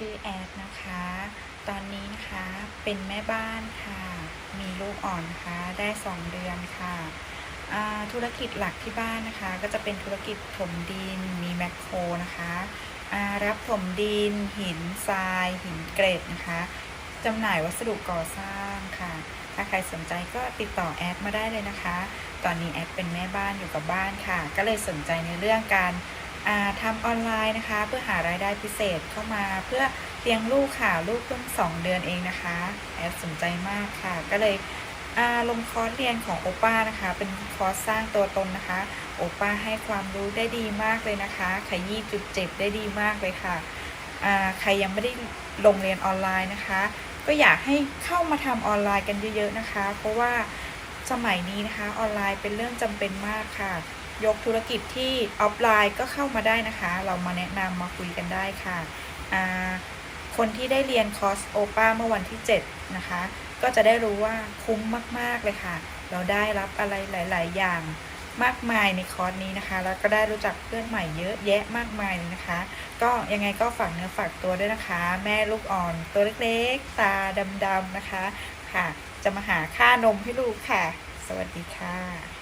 ชื่อแอดนะคะ ตอนนี้นะคะเป็นแม่บ้านค่ะ มีลูกอ่อนนะคะได้ 2 เดือนค่ะ ธุรกิจหลักที่บ้านนะคะ ก็จะเป็นธุรกิจถมดิน มีแมคโครนะคะรับถมดิน หินทราย หินเกรดนะคะจำหน่ายวัสดุก่อสร้างค่ะ ถ้าใครสนใจก็ติดต่อแอดมาได้เลยนะคะ ตอนนี้แอดเป็นแม่บ้านอยู่กับบ้านค่ะ ก็เลยสนใจในเรื่องการ ทำออนไลน์นะคะ เพื่อหารายได้พิเศษเข้ามาเพื่อเลี้ยงลูกค่ะลูกเพิ่งสองเดือนเองนะคะแอดสนใจมากค่ะ ก็เลยลงคอร์สเรียนของโอป้านะคะ เป็นคอร์สสร้างตัวตนนะคะ โอป้าให้ความรู้ได้ดีมากเลยนะคะ ขยี้จุดเจ็บได้ดีมากเลยค่ะใครยังไม่ได้ลงเรียนออนไลน์นะคะ ก็อยากให้เข้ามาทำออนไลน์กันเยอะๆนะคะ เพราะว่าสมัยนี้นะคะออนไลน์เป็นเรื่องจำเป็นมากค่ะ ยกธุรกิจที่ออฟไลน์ก็เข้ามาได้นะคะ เรามาแนะนำมาคุยกันได้ค่ะ คนที่ได้เรียนคอร์สโอป้าเมื่อวันที่ 7 นะคะ ก็จะได้รู้ว่าคุ้มมาก ๆ เลยค่ะ เราได้รับอะไรหลาย ๆ อย่างมากมายในคอร์สนี้นะคะ แล้วก็ได้รู้จักเพื่อนใหม่เยอะแยะมากมายเลยนะคะ ก็ยังไงก็ฝากเนื้อฝากตัวด้วยนะคะ แม่ลูกอ่อนตัวเล็กๆ ตาดำๆนะคะค่ะ จะมาหาค่านมให้ลูกค่ะ สวัสดีค่ะ